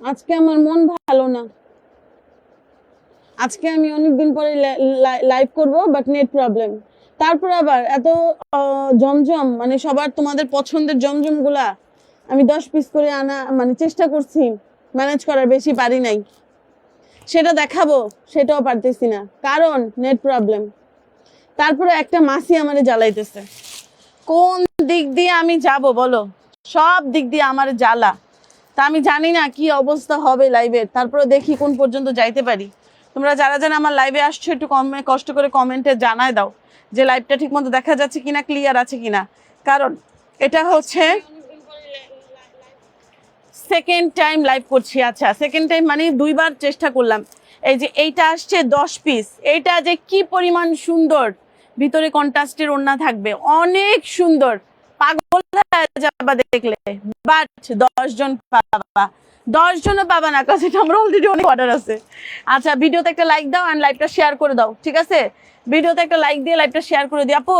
আজকে আমার মন ভালো না। আজকে আমি অনেক অনেকদিন পরে লাইভ করব বাট নেট প্রবলেম তারপর আবার এত জমজম মানে সবার তোমাদের পছন্দের জমজমগুলা আমি দশ পিস করে আনা মানে চেষ্টা করছি ম্যানেজ করার, বেশি পারি নাই। সেটা দেখাবো, সেটাও পারতেছি না। কারণ নেট প্রবলেম তারপরে একটা মাসি আমারে জ্বালাইতেছে। কোন দিক দিয়ে আমি যাব বলো? সব দিক দিয়ে আমার জ্বালা। তা আমি জানি না কি অবস্থা হবে লাইভের তারপরে দেখি কোন পর্যন্ত যাইতে পারি। তোমরা যারা যারা আমার লাইভে আসছো, একটু কমে কষ্ট করে কমেন্টে জানায় দাও যে লাইভটা ঠিক মতো দেখা যাচ্ছে কিনা ক্লিয়ার আছে কিনা। কারণ এটা হচ্ছে সেকেন্ড টাইম লাইভ করছি। আচ্ছা সেকেন্ড টাইম মানে দুইবার চেষ্টা করলাম। এই যে এইটা আসছে দশ পিস এইটা যে কি পরিমাণ সুন্দর। ভিতরে কন্ট্রাস্টের ওড়না থাকবে। অনেক সুন্দর। পাগল যাবা দেখলে। বাট দশ জন পাবা। দশ জনও পাবা না কাছে এটা আমরা অলরেডি অনেক অর্ডার আছে। আচ্ছা ভিডিওতে একটা লাইক দাও অ্যান্ড লাইভটা শেয়ার করে দাও, ঠিক আছে? ভিডিওতে একটা লাইক দিয়ে লাইভটা শেয়ার করে দিই। আপু,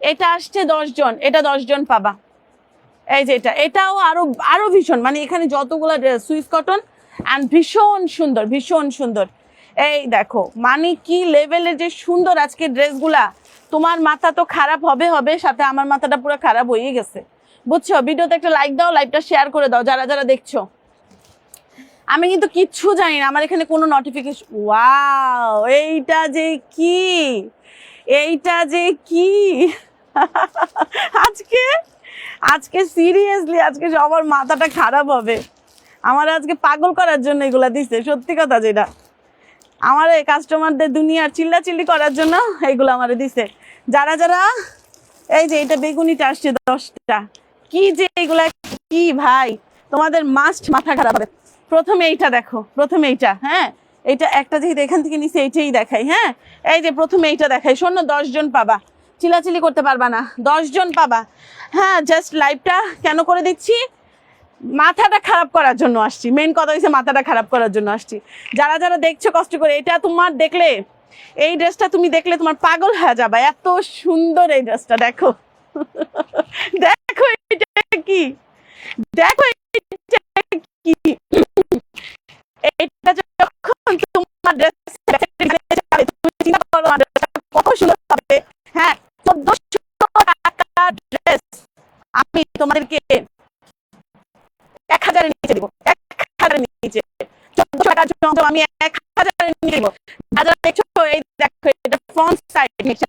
এটা আসছে দশ জন, এটা দশ জন পাবা। এই যে এটা, এটাও আরও আরও ভীষণ। মানে এখানে যতগুলো সুইস কটন অ্যান্ড ভীষণ সুন্দর ভীষণ সুন্দর। এই দেখো মানে কি লেভেলের যে সুন্দর আজকে ড্রেসগুলা তোমার মাথা তো খারাপ হবে হবে, সাথে আমার মাথাটা পুরো খারাপ হয়ে গেছে। বুঝছ? ভিডিওতে একটা লাইক দাও লাইভটা শেয়ার করে দাও, যারা যারা দেখছ। আমি কিন্তু কিচ্ছু জানি না, আমার এখানে কোনো নোটিফিকেশন ওয়াও এইটা যে কি? এইটা যে কি? আজকে আজকে সিরিয়াসলি আজকে সবার মাথাটা খারাপ হবে। আমার আজকে পাগল করার জন্য এগুলা দিছে, সত্যি কথা যেটা। আমার এই কাস্টমারদের দুনিয়ার চিল্লাচিল্লি করার জন্য এইগুলো আমার দিছে। যারা যারা, এই যে এটা বেগুনিটা আসছে দশটা। কি যে এগুলা, কি ভাই? তোমাদের মাস্ট মাথা খারাপ হবে। প্রথমে এইটা দেখো, প্রথমে এইটা হ্যাঁ? এইটা একটা যেহেতু এখান থেকে নিচে এইটাই দেখাই হ্যাঁ? এই যে প্রথমে এইটা দেখাই, শোনো দশ জন পাবা। চিলাচিলি করতে পারবা না দশ জন পাবা। হ্যাঁ জাস্ট লাইভটা কেন করে দিচ্ছি? মাথাটা খারাপ করার জন্য আসছি। মেন কথা হচ্ছে মাথাটা খারাপ করার জন্য আসছি। যারা যারা দেখছ কষ্ট করে, এটা তোমার দেখলে, এই ড্রেসটা তুমি দেখলে তোমার পাগল হয়ে যাবে। এত সুন্দর এই ড্রেসটা দেখো। দেখো কি? দেখো কি? হ্যাঁ আমি তোমাদেরকে এক হাজারের নিচে দিব এক হাজারের নিচে চোদ্দশো টাকার জন্য আমি এক হাজারের নিচে দিব যারা দেখছ এই দেখো এটা দেখো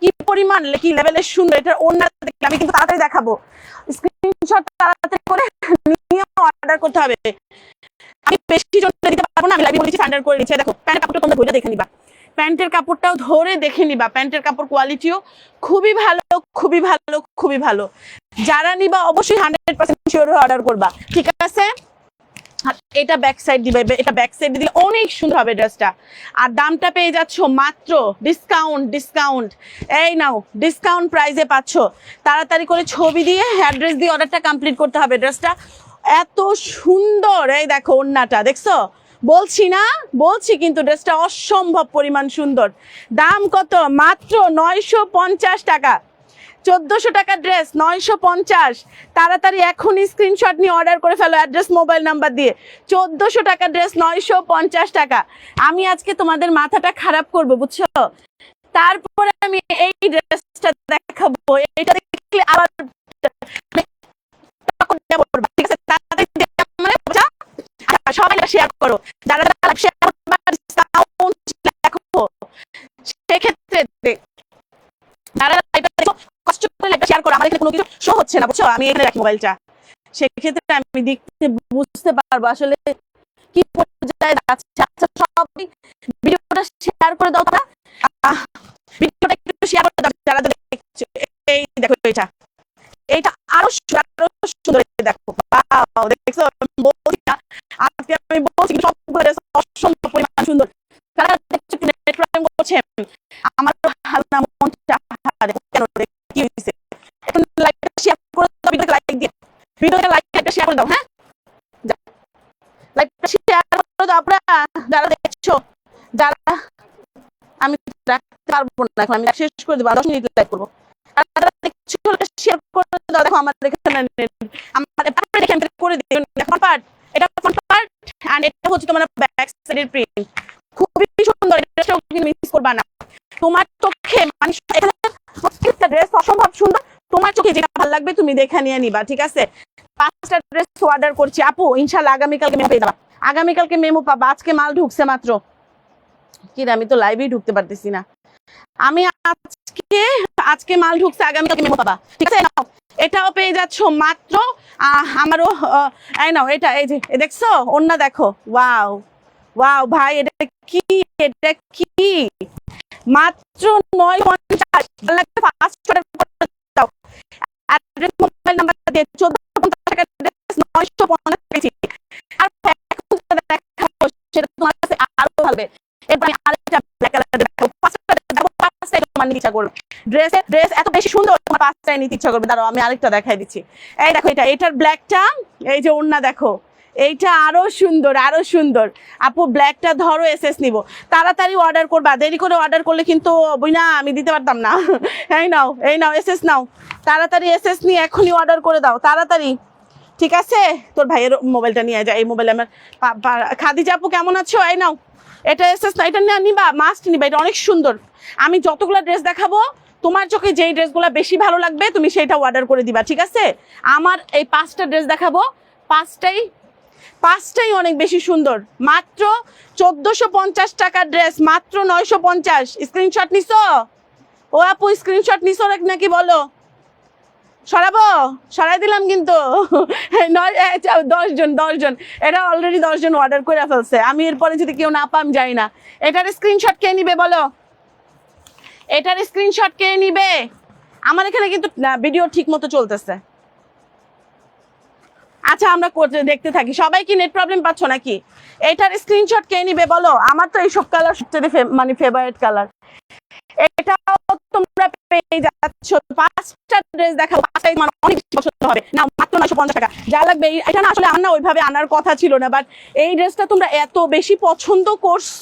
কি পরিমাণ, কি লেভেলের সুন্দর এটা দেখলে আমি কিন্তু তাড়াতাড়ি দেখাবো। করে অর্ডার করতে হবে। আমি পারব না, আমি করে দেখো, প্যান্টের কাপড়টা তোমরা ধরে দেখে নিবা। প্যান্টের কাপড়টাও ধরে দেখে নিবা। প্যান্টের কাপড় কোয়ালিটিও খুবই ভালো খুবই ভালো খুবই ভালো। যারা নিবা অবশ্যই হান্ড্রেড পার্সেন্ট শিওর অর্ডার করবা। ঠিক আছে? এটা ব্যাক সাইড দিবে এটা ব্যাক সাইড দিলে অনেক সুন্দর হবে ড্রেসটা আর দামটা পেয়ে যাচ্ছ মাত্র ডিসকাউন্ট ডিসকাউন্ট এই নাও ডিসকাউন্ট প্রাইসে পাচ্ছ। তাড়াতাড়ি করে ছবি দিয়ে অ্যাড্রেস দিয়ে অর্ডারটা কমপ্লিট করতে হবে ড্রেসটা এত সুন্দর, এই দেখো ওন্নাটা দেখছ? বলছি না, বলছি কিন্তু ড্রেসটা অসম্ভব পরিমাণ সুন্দর। দাম কত? মাত্র নয়শো পঞ্চাশ টাকা। চোদ্দশো টাকা ড্রেস, নয়শো পঞ্চাশ। তাড়াতাড়ি এখনই স্ক্রিনশট নিয়ে অর্ডার করে ফেলো অ্যাড্রেস মোবাইল নাম্বার দিয়ে। চোদ্দশো টাকা ড্রেস, নয়শো পঞ্চাশ টাকা। আমি আজকে তোমাদের মাথাটা খারাপ করব, বুঝছ? তারপরে আমি এই ড্রেসটা দেখাবো। এটা দেখলে আবার সবাই শেয়ার করো। যারা যারা শেয়ার লেখো সেক্ষেত্রে কষ্ট করে শেয়ার করো। আমার কোনো কিছু শো হচ্ছে না বুঝছ? আমি এখানে রাখি মোবাইলটা সেক্ষেত্রে আমি দেখতে বুঝতে পারব আসলে কি পর্যায়ে যাচ্ছে আচ্ছা সবাই ভিডিওটা শেয়ার করে দাও আহ, ভিডিওটা একটু শেয়ার করে দাও যারা দেখছ। এই দেখো এটা। এইটা আরও সুন্দর দেখো। দেখছ? আজকে আমি বলছি সবগুলো dress অসম্ভব পরিমাণ সুন্দর। তারা দেখছ একটু নেট করছে? আমার তো হালকা মনটা হারে কেন কি হইছে। একটু লাইকটা শেয়ার করে দাও ভিডিওতে লাইক দিয়ে। ভিডিওতে লাইকটা শেয়ার করে দাও হ্যাঁ? লাইভটা শেয়ার করে দাও, আপনারা যারা দেখছ, যারা আমি রাখতে পারব না, এখন আমি শেষ করে দেবো দশ মিনিট লাইভ করব। শেয়ার করে দাও, দেখো, আমার এখানে আমার এপারে দেখে আমি করে দিই। এখন পার্ট এটা হচ্ছে তোমার ব্যাক সাইডের প্রিন্ট খুবই সুন্দর, এটা মিস করবা না। তোমার চোখে এখানে প্রত্যেকটা ড্রেস অসম্ভব সুন্দর। তোমার চোখে যেটা ভালো লাগবে তুমি দেখে নিয়ে নিবা, ঠিক আছে? পাঁচটা ড্রেস অর্ডার করছি। আপু ইনশাল্লাহ আগামীকালকে মেমো পেয়ে যাবা। আগামীকালকে মেমো পাবা। আজকে মাল ঢুকছে মাত্র। কি আমি তো লাইভেই ঢুকতে পারতেছি না। আমি আজকে আজকে মাল ঢুকছে, আগামীকালকে মেমো পাবা। ঠিক আছে? এটাও পেয়ে যাচ্ছ মাত্র আমারও এই নাও, এটা, এই যে দেখছ? অন্য দেখো। ওয়াও ওয়াও, ভাই, এটা কি? এটা কি? মাত্র নয় পঞ্চাশ। মোবাইল দিয়ে চোদ্দ টাকা নয়শো পঞ্চাশ। ইচ্ছা করবে। ড্রেস ড্রেস এত বেশি সুন্দর, তোমার পাঁচটাই নিতে ইচ্ছা করবে। দাঁড়াও, আমি আরেকটা দেখাই দিচ্ছি। এই দেখো এটা, এটার ব্ল্যাকটা এই যে ওড়না দেখো, এইটা আরও সুন্দর আরও সুন্দর। আপু ব্ল্যাকটা ধরো এসএস নিব। তাড়াতাড়ি অর্ডার করবা, দেরি করে অর্ডার করলে কিন্তু বই না আমি দিতে পারতাম না। এই নাও এই নাও এসএস নাও। তাড়াতাড়ি এসএস নিয়ে এখনই অর্ডার করে দাও, তাড়াতাড়ি। ঠিক আছে? তোর ভাইয়ের মোবাইলটা নিয়ে যায় এই মোবাইলে আমার খাদিজা আপু কেমন আছো? এই নাও। এটা এসএস না, এটা নিবা মাস্ট নিবা, এটা অনেক সুন্দর। আমি যতগুলো ড্রেস দেখাবো, তোমার চোখে যেই ড্রেসগুলো বেশি ভালো লাগবে, তুমি সেটা অর্ডার করে দিবা, ঠিক আছে? আমার এই পাঁচটা ড্রেস দেখাবো, পাঁচটাই পাঁচটাই অনেক বেশি সুন্দর। মাত্র চোদ্দশো পঞ্চাশ টাকার ড্রেস মাত্র নয়শো পঞ্চাশ। স্ক্রিনশট নিছো? ও আপু স্ক্রিনশট নিছো নাকি বলো? সরাবো? সরাই দিলাম কিন্তু। দশজন দশজন। এটা অলরেডি দশজন অর্ডার করে ফেলছে। আমি এরপরে যদি কেউ না পাম, যাই না। এটার স্ক্রিনশট কে নিবে বলো? এটার স্ক্রিনশট কে নিবে? আমার এখানে কিন্তু ভিডিও ঠিক মতো চলতেছে। আচ্ছা আমরা করতে, দেখতে থাকি। সবাই কি নেট প্রবলেম পাচ্ছ নাকি? এটার স্ক্রিনশট কে নিবে বলো? আমার তো এইসব কালার সবচেয়ে মানে ফেভারিট কালার এটাও তোমরা পেয়ে যাচ্ছ। পাঁচটা ড্রেস পাঁচটাই তোমার অনেক পছন্দ হবে। না, মাত্র টাকা। যা লাগবে এটা না আসলে না ওইভাবে আনার কথা ছিল না বাট এই ড্রেসটা তোমরা এত বেশি পছন্দ করছ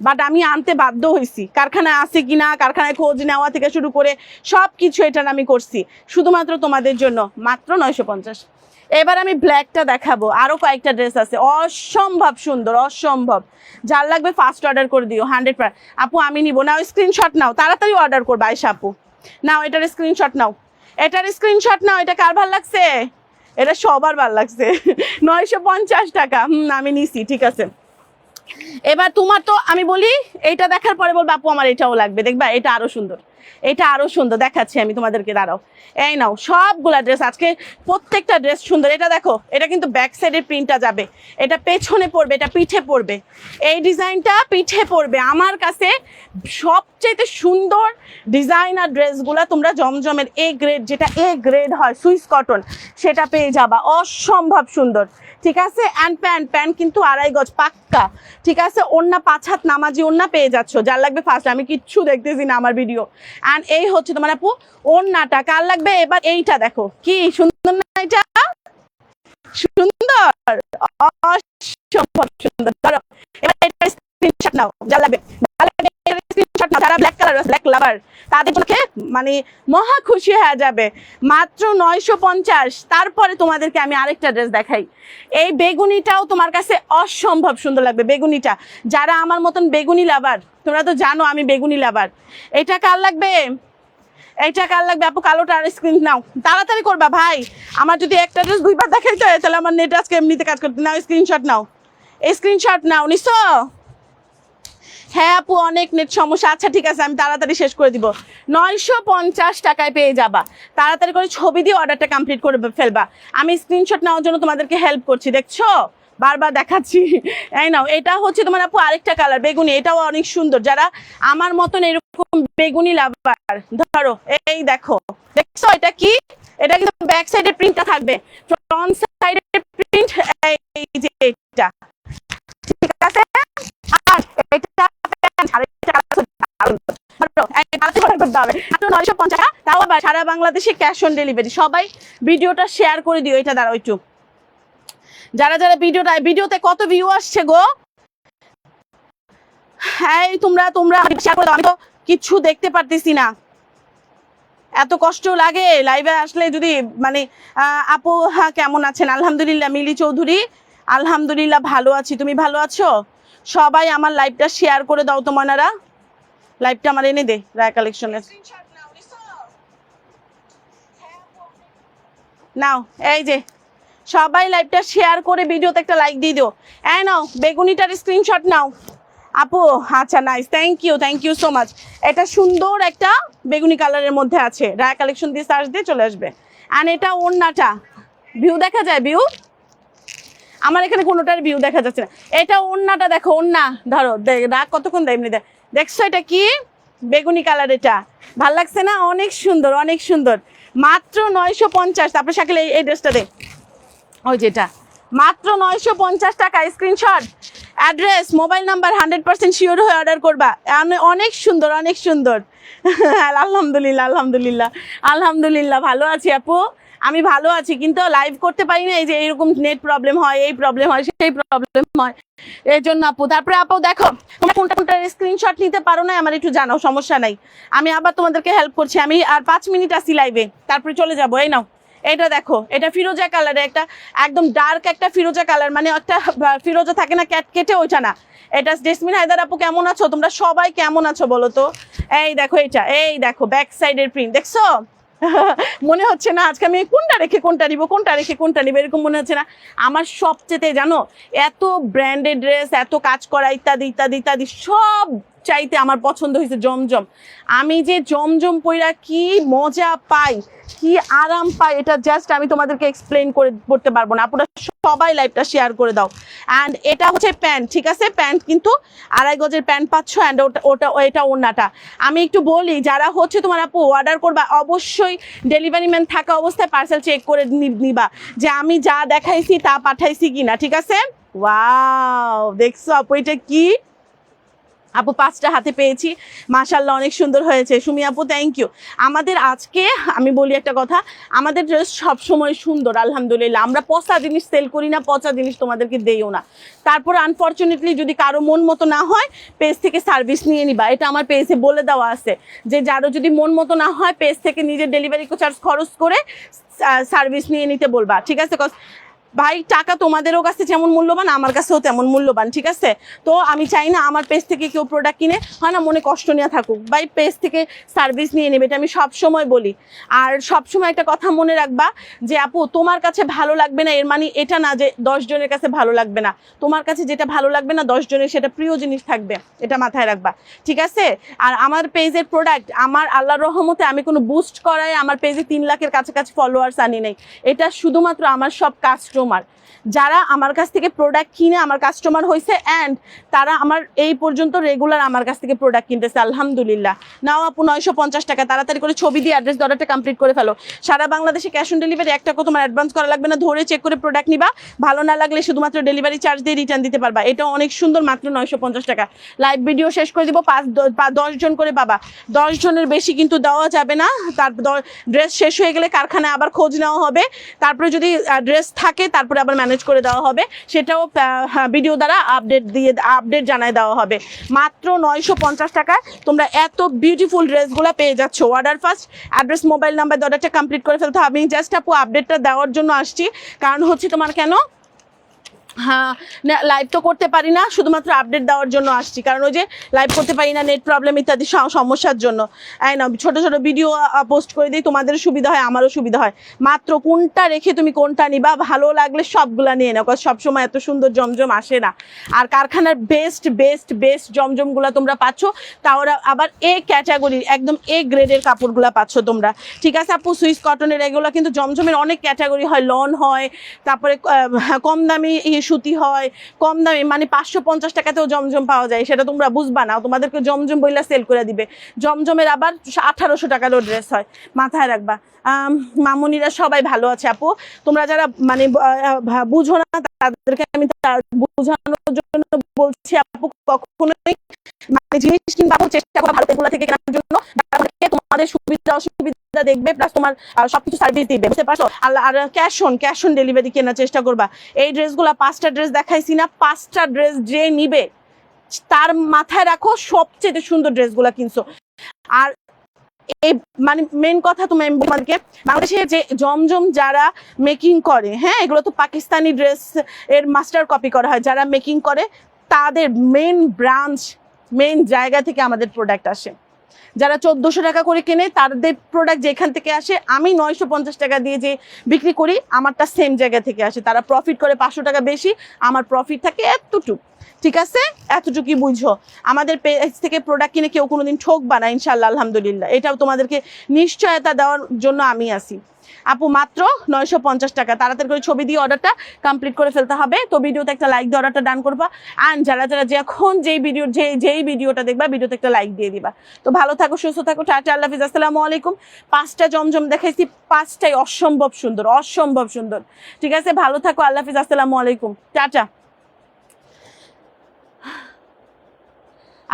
বাট আমি আনতে বাধ্য হয়েছি কারখানায় আছে কিনা, কারখানায় খোঁজ নেওয়া থেকে শুরু করে সব কিছু এটার আমি করছি। শুধুমাত্র তোমাদের জন্য, মাত্র নয়শো পঞ্চাশ। এবার আমি ব্ল্যাকটা দেখাবো। আরও কয়েকটা ড্রেস আছে। অসম্ভব সুন্দর, অসম্ভব। যার লাগবে ফার্স্ট অর্ডার করে দিও হান্ড্রেড পার আপু, আমি নিবো। নাও স্ক্রিনশট নাও। তাড়াতাড়ি অর্ডার করব আয়সা আপু। নাও, এটার স্ক্রিনশট নাও। এটার স্ক্রিনশট নাও, এটা কার ভালো লাগছে? এটা সবার ভালো লাগছে। নয়শো পঞ্চাশ টাকা। হুম, আমি নিছি, ঠিক আছে। এবার তোমার তো আমি বলি, এইটা দেখার পরে বলব, আপু, আমার এটাও লাগবে। দেখবা, এটা আরও সুন্দর। এটা আরও সুন্দর, দেখাচ্ছি আমি তোমাদেরকে, দাঁড়াও। এই নাও, সবগুলা ড্রেস আজকে প্রত্যেকটা ড্রেস সুন্দর। এটা দেখো, এটা কিন্তু ব্যাক সাইডের প্রিন্টটা যাবে। এটা পেছনে পড়বে, এটা পিঠে পড়বে। এই ডিজাইনটা পিঠে পড়বে। আমার কাছে সবচেয়ে সুন্দর ডিজাইনার ড্রেসগুলা তোমরা জমজমের এ গ্রেড যেটা এ গ্রেড হয় সুইস কটন সেটা পেয়ে যাবা। অসম্ভব সুন্দর। ঠিক আছে? অ্যান্ড প্যান্ট প্যান্ট কিন্তু আড়াই গজ পাক্কা। ঠিক আছে? ওন্না পাঁচ হাত নামাজি ওন্না পেয়ে যাচ্ছ। যার লাগবে ফার্স্ট আমি কিচ্ছু দেখতেছি না আমার ভিডিও অ্যান্ড এই হচ্ছে তোমার আপু, ওড়নাটা। কার লাগবে? এবার এইটা দেখো। কি সুন্দর না এটা? সুন্দর? অসম্ভব সুন্দর। ধরো, এবার এটা স্ক্রিনশট নাও, যা লাগবে। ভালো যারা ব্ল্যাক কালার ব্ল্যাক লাভার তাদের জন্য মানে মহা খুশি হয়ে যাবে। মাত্র নয়শো পঞ্চাশ। তারপরে তোমাদেরকে আমি আরেকটা ড্রেস দেখাই। এই বেগুনিটাও তোমার কাছে অসম্ভব সুন্দর লাগবে, বেগুনিটা। যারা আমার মতন বেগুনি লাভার তোমরা তো জানো আমি বেগুনি লাভার এটা কার লাগবে? এইটা কার লাগবে? আপু, কালোটা আর স্ক্রিন নাও। তাড়াতাড়ি করবা, ভাই। আমার যদি একটা ড্রেস দুইবার দেখাইতে হয়, তাহলে আমার নেট আজকে এমনিতে কাজ করতে নাও স্ক্রিনশট নাও। স্ক্রিনশট নাও, নিছো? হ্যাঁ আপু, অনেক নেট সমস্যা। আচ্ছা ঠিক আছে, আমি তাড়াতাড়ি শেষ করে দিব। নয়শো পঞ্চাশ টাকায় পেয়ে যাবা। তাড়াতাড়ি করে ছবি দিয়ে অর্ডারটা কমপ্লিট করে ফেলবা। আমি স্ক্রিনশট নেওয়ার জন্য তোমাদেরকে হেল্প করছি, দেখছ? বারবার দেখাচ্ছি। এই নাও, এটা হচ্ছে তোমার আপু আরেকটা কালার বেগুনি। এটাও অনেক সুন্দর। যারা আমার মতন এরকম বেগুনি লাভার ধরো, এই দেখো। দেখছ, এটা কি? এটা কিন্তু ব্যাক সাইডের প্রিন্টটা থাকবে। ফ্রন্ট সাইডের প্রিন্ট এই যে এটা। কিচ্ছু দেখতে পারতেছি না এত কষ্ট লাগে লাইভে আসলে যদি মানে আপু কেমন আছেন আলহামদুলিল্লাহ, মিলি চৌধুরী। আলহামদুলিল্লাহ, ভালো আছি। তুমি ভালো আছো? সবাই আমার লাইভটা শেয়ার করে দাও তো মনারা লাইভটা আমার এনে দে, রায় কালেকশনের নাও, এই যে। সবাই লাইভটা শেয়ার করে ভিডিওতে একটা লাইক দিয়ে দিও। এই নাও, বেগুনিটার স্ক্রিনশট নাও। আপু আচ্ছা nice thank you thank you so much এটা সুন্দর একটা বেগুনি কালারের মধ্যে আছে। রায় কালেকশন দিয়ে সার্চ দিয়ে চলে আসবে। অ্যান্ড এটা ওড়নাটা। ভিউ দেখা যায় ভিউ আমার এখানে কোনোটার ভিউ দেখা যাচ্ছে না। এটা ওড়নাটা দেখো ওড়না ধরো রাগ কতক্ষণ দেয় এমনি দেখছ এটা কি? বেগুনি কালার এটা। ভালো লাগছে না? অনেক সুন্দর অনেক সুন্দর। মাত্র নয়শো পঞ্চাশ। তারপরে শাকিল, এই ড্রেসটা দে। ওই যেটা মাত্র নয়শো পঞ্চাশ টাকা screenshot address mobile number hundred percent sure হয়ে অর্ডার করবা। অনে- অনেক সুন্দর অনেক সুন্দর। আলহামদুলিল্লাহ আলহামদুলিল্লাহ। আলহামদুলিল্লাহ, ভালো আছি আপু। আমি ভালো আছি, কিন্তু লাইভ করতে পারি না এই যে এরকম নেট প্রবলেম হয়, এই প্রবলেম হয়, সেই প্রবলেম হয়। এর জন্য আপু, তারপরে আপু দেখো, তোমরা কোনটা কোনটা স্ক্রিনশট নিতে পারো না আমার একটু জানাও, সমস্যা নাই। আমি আবার তোমাদেরকে হেল্প করছি, আমি আর পাঁচ মিনিট আসি লাইভে তারপরে চলে যাব, এই নাও। এটা দেখো, এটা ফিরোজা কালারের একটা, একদম ডার্ক একটা ফিরোজা কালার মানে একটা ফিরোজা থাকে না ক্যাট কেটে ওইটা না। এটা জেসমিন হায়দার আপু কেমন আছো? তোমরা সবাই কেমন আছো বলো তো? এই দেখো এটা, এই দেখো ব্যাক সাইডের প্রিন্ট দেখছ? মনে হচ্ছে না আজকে আমি কোনটা রেখে কোনটা নিব, কোনটা রেখে কোনটা নিব, এরকম মনে হচ্ছে না। আমার সবচেয়ে জানো, এত ব্র্যান্ডেড ড্রেস এত কাজ করা ইত্যাদি ইত্যাদি ইত্যাদি, সব চাইতে আমার পছন্দ হয়েছে জমজম। আমি যে জমজম পইরা কি মজা পাই, কি আরাম পাই, এটা জাস্ট আমি তোমাদেরকে এক্সপ্লেন করে করতে পারব না। আপনারা সবাই লাইভটা শেয়ার করে দাও। অ্যান্ড এটা হচ্ছে প্যান্ট, ঠিক আছে? প্যান্ট কিন্তু আড়াই গজের প্যান্ট পাচ্ছ অ্যান্ড ওটা ওটা, এটা ওড়নাটা। আমি একটু বলি, যারা হচ্ছে তোমার আপু অর্ডার করবা, অবশ্যই ডেলিভারি ম্যান থাকা অবস্থায় পার্সেল চেক করে নিবা যে আমি যা দেখাইছি তা পাঠাইছি কিনা, ঠিক আছে? ওয়াও দেখছ আপু, এটা কি? আপু পাঁচটা হাতে পেয়েছি। মাশাল্লাহ অনেক সুন্দর হয়েছে। সুমি আপু থ্যাংক ইউ আমাদের আজকে, আমি বলি একটা কথা, আমাদের ড্রেস সবসময় সুন্দর, আলহামদুলিল্লাহ। আমরা পচা জিনিস সেল করি না, পচা জিনিস তোমাদেরকে দেইও না। তারপর আনফর্চুনেটলি যদি কারও মন মতো না হয় পেজ থেকে সার্ভিস নিয়ে নিবা। এটা আমার পেজে বলে দেওয়া আছে যে যারও যদি মন মতো না হয় পেজ থেকে নিজের ডেলিভারি চার্জ খরচ করে সার্ভিস নিয়ে নিতে বলবা। ঠিক আছে ভাই, টাকা তোমাদেরও কাছে যেমন মূল্যবান, আমার কাছেও তেমন মূল্যবান, ঠিক আছে? তো আমি চাই না আমার পেজ থেকে কেউ প্রোডাক্ট কিনে, হয় না, মনে কষ্ট নিয়ে থাকুক। ভাই, পেজ থেকে সার্ভিস নিয়ে নেবে, এটা আমি সব সময় বলি। আর সব সময় একটা কথা মনে রাখবা যে, আপু, তোমার কাছে ভালো লাগবে না, এর মানে এটা না যে জনের কাছে ভালো লাগবে না। তোমার কাছে যেটা ভালো লাগবে না জনের সেটা প্রিয় জিনিস থাকবে, এটা মাথায় রাখবা, ঠিক আছে? আর আমার পেজের প্রোডাক্ট আমার আল্লাহর রহমতে আমি কোনো বুস্ট করায় আমার পেজে তিন লাখের কাছাকাছি ফলোয়ার্স আনি নাই। এটা শুধুমাত্র আমার সব কাস্টমার যারা আমার কাছ থেকে প্রোডাক্ট কিনে আমার কাস্টমার হয়েছে অ্যান্ড তারা আমার এই পর্যন্ত রেগুলার আমার কাছ থেকে প্রোডাক্ট কিনতেছে, আলহামদুলিল্লাহ। নাও আপু, নয়শো পঞ্চাশ টাকা, তাড়াতাড়ি করে ছবি দিয়ে অ্যাড্রেস অর্ডারটা কমপ্লিট করে ফেলো। সারা বাংলাদেশে ক্যাশ অন ডেলিভারি একটা টাকা তোমার অ্যাডভান্স করা লাগবে না, ধরে চেক করে প্রোডাক্ট নিবা। ভালো না লাগলে শুধুমাত্র ডেলিভারি চার্জ দিয়ে রিটার্ন দিতে পারবা। এটা অনেক সুন্দর, মাত্র নয়শো পঞ্চাশ টাকা। লাইভ ভিডিও শেষ করে দিব, পাঁচ দ- পা- দশ জন করে পাবা দশ জনের বেশি কিন্তু দেওয়া যাবে না। তার ড্রেস শেষ হয়ে গেলে কারখানায় আবার খোঁজ নেওয়া হবে। তারপরে যদি ড্রেস থাকে তারপরে আবার ম্যানেজ করে দেওয়া হবে। সেটাও ভিডিও দ্বারা আপডেট দিয়ে আপডেট জানায় দেওয়া হবে। মাত্র নয়শো পঞ্চাশ টাকায় তোমরা এত বিউটিফুল ড্রেসগুলো পেয়ে যাচ্ছ। Order first address mobile number অর্ডারটা কমপ্লিট করে ফেলতে হবে। আমি জাস্ট আপু আপডেটটা দেওয়ার জন্য আসছি। কারণ হচ্ছে তোমার কেন? হ্যাঁ লাইভ তো করতে পারি না, শুধুমাত্র আপডেট দেওয়ার জন্য আসছি। কারণ ওই যে লাইভ করতে পারি না নেট প্রবলেম ইত্যাদি সমস্যার জন্য। এই না ছোট ছোট ভিডিও পোস্ট করে দিই তোমাদের সুবিধা হয়, আমারও সুবিধা হয়। মাত্র কোনটা রেখে তুমি কোনটা নিবা, ভালো লাগলে সবগুলা নিয়ে নাও সব সময় এত সুন্দর জমজম আসে না। আর কারখানার বেস্ট বেস্ট বেস্ট জমজমগুলা তোমরা পাচ্ছ তা ওরা আবার এ ক্যাটাগরির একদম এ গ্রেডের কাপড়গুলা পাচ্ছ তোমরা। ঠিক আছে আপু, সুইস কটনের এগুলো কিন্তু জমজমের অনেক ক্যাটাগরি হয় লন হয়, তারপরে কম দামি সুতি হয়, কম দামি মানে পাঁচশো পঞ্চাশ টাকাতেও জমজম পাওয়া যায়, সেটা তোমরা বুঝবা না। তোমাদেরকে জমজম বইলা সেল করে দিবে। জমজমের আবার আঠারোশো টাকারও ড্রেস হয়, মাথায় রাখবা। মামুনিরা সবাই ভালো আছে, আপু। তোমরা যারা মানে বুঝো না, তাদেরকে আমি বোঝানোর জন্য বলছি, আপু, কখনোই মানে জিনিস কিনবা চেষ্টা করো ভালো থেকে কেনার জন্য। তোমাদের সুবিধা, অসুবিধা দেখবে প্লাস তোমার সবকিছু সার্ভিস দিবে, বুঝতে পারছ? আর cash on cash on delivery কেনার চেষ্টা করবা। এই ড্রেসগুলো পাঁচটা ড্রেস দেখাইছি না, পাঁচটা ড্রেস যে নিবে, তার মাথায় রাখো, সবচেয়ে সুন্দর ড্রেসগুলো কিনছো। আর এই মানে মেন কথা তুমি তোমাদেরকে, বাংলাদেশে যে জমজম যারা মেকিং করে হ্যাঁ এগুলো তো পাকিস্তানি ড্রেস এর মাস্টার কপি করা হয়, যারা মেকিং করে, তাদের মেন ব্রাঞ্চ মেন জায়গা থেকে আমাদের প্রোডাক্ট আসে। যারা চোদ্দোশো টাকা করে কেনে, তাদের প্রোডাক্ট যেখান থেকে আসে, আমি নয়শো পঞ্চাশ টাকা দিয়ে যে বিক্রি করি, আমারটা সেম জায়গা থেকে আসে। তারা প্রফিট করে পাঁচশো টাকা বেশি, আমার প্রফিট থাকে এতটুকু। ঠিক আছে? এতটুকুই বুঝো। আমাদের পেজ থেকে প্রোডাক্ট কিনে কেউ কোনোদিন ঠকবা না ইনশাল্লাহ আলহামদুলিল্লাহ। এটাও তোমাদেরকে নিশ্চয়তা দেওয়ার জন্য আমি আসি আপু, মাত্র নয়শো পঞ্চাশ টাকা। তাড়াতাড়ি করে ছবি দিয়ে অর্ডারটা কমপ্লিট করে ফেলতে হবে। তো ভিডিওতে একটা লাইক দিয়ে অর্ডারটা ডান করবা। আর যারা যারা যে এখন যেই ভিডিও যে, যেই ভিডিওটা দেখবা, ভিডিওতে একটা লাইক দিয়ে দিবা। তো ভালো থাকো, সুস্থ থাকো, টাটা, আল্লাহ হাফিজ, আসসালামু আলাইকুম। পাঁচটা জমজম দেখাইছি, পাঁচটাই অসম্ভব সুন্দর অসম্ভব সুন্দর। ঠিক আছে? ভালো থাকো, আল্লাহ হাফিজ, আসসালামু আলাইকুম। টাটা।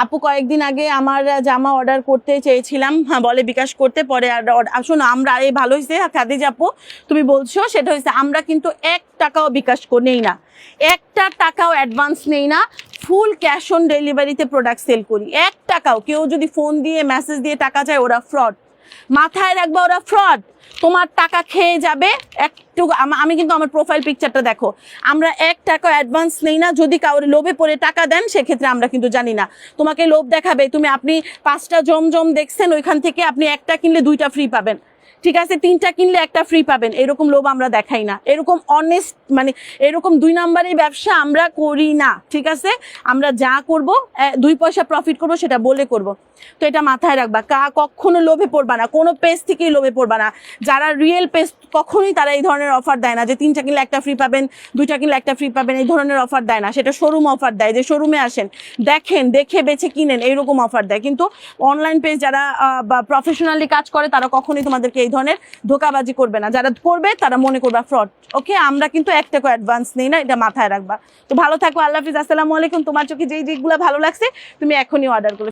আপু কয়েকদিন আগে আমার জামা অর্ডার করতে চেয়েছিলাম। হ্যাঁ বলে বিকাশ করতে, পরে আর শোনো, আমরা এই ভালো হয়েছে খাদিজ আপু, তুমি বলছো, সেটা হয়েছে আমরা কিন্তু এক টাকাও বিকাশ নেই না। একটা টাকাও অ্যাডভান্স নেই না। ফুল ক্যাশ অন ডেলিভারিতে প্রোডাক্ট সেল করি। এক টাকাও। কেউ যদি ফোন দিয়ে মেসেজ দিয়ে টাকা চায়, ওরা ফ্রড মাথায় রাখবা ওরা ফ্রড তোমার টাকা খেয়ে যাবে, একটু আমি কিন্তু আমার প্রোফাইল পিকচারটা দেখো। আমরা এক টাকা অ্যাডভান্স নেই না, যদি কাউর লোভে পড়ে টাকা দেন, সেক্ষেত্রে আমরা কিন্তু জানি না। তোমাকে লোভ দেখাবে, তুমি আপনি পাঁচটা জমজম দেখছেন, ওইখান থেকে আপনি একটা কিনলে দুইটা ফ্রি পাবেন। ঠিক আছে? তিনটা কিনলে একটা ফ্রি পাবেন। এরকম লোভ আমরা দেখাই না। এরকম অনেস্ট মানে এরকম দুই নাম্বারের ব্যবসা আমরা করি না। ঠিক আছে? আমরা যা করব দুই পয়সা প্রফিট করব, সেটা বলে করব। তো এটা মাথায় রাখবা। কা, কখনো লোভে পড়বা না। কোনো পেজ থেকেই লোভে পড়বা না। যারা রিয়েল পেজ কখনোই তারা এই ধরনের অফার দেয় না যে তিনটা কিনলে একটা ফ্রি পাবেন, দুইটা কিনলে একটা ফ্রি পাবেন, এই ধরনের অফার দেয় না। সেটা শোরুম অফার দেয় যে শোরুমে আসেন, দেখেন, দেখে বেছে কিনেন, এইরকম অফার দেয়। কিন্তু অনলাইন পেজ যারা বা প্রফেশনালি কাজ করে, তারা কখনোই তোমাদেরকে এই ধরনের ধোকাবাজি করবে না। যারা করবে, তারা মনে করবা ফ্রড ওকে? আমরা কিন্তু এক টাকা অ্যাডভান্স নেই না, এটা মাথায় রাখবা। তো ভালো থাকো, আল্লাহ হাফিজ। আসসালামু আলাইকুম। তোমার চোখে যেই দিকগুলো ভালো লাগছে, তুমি এখনই অর্ডার করো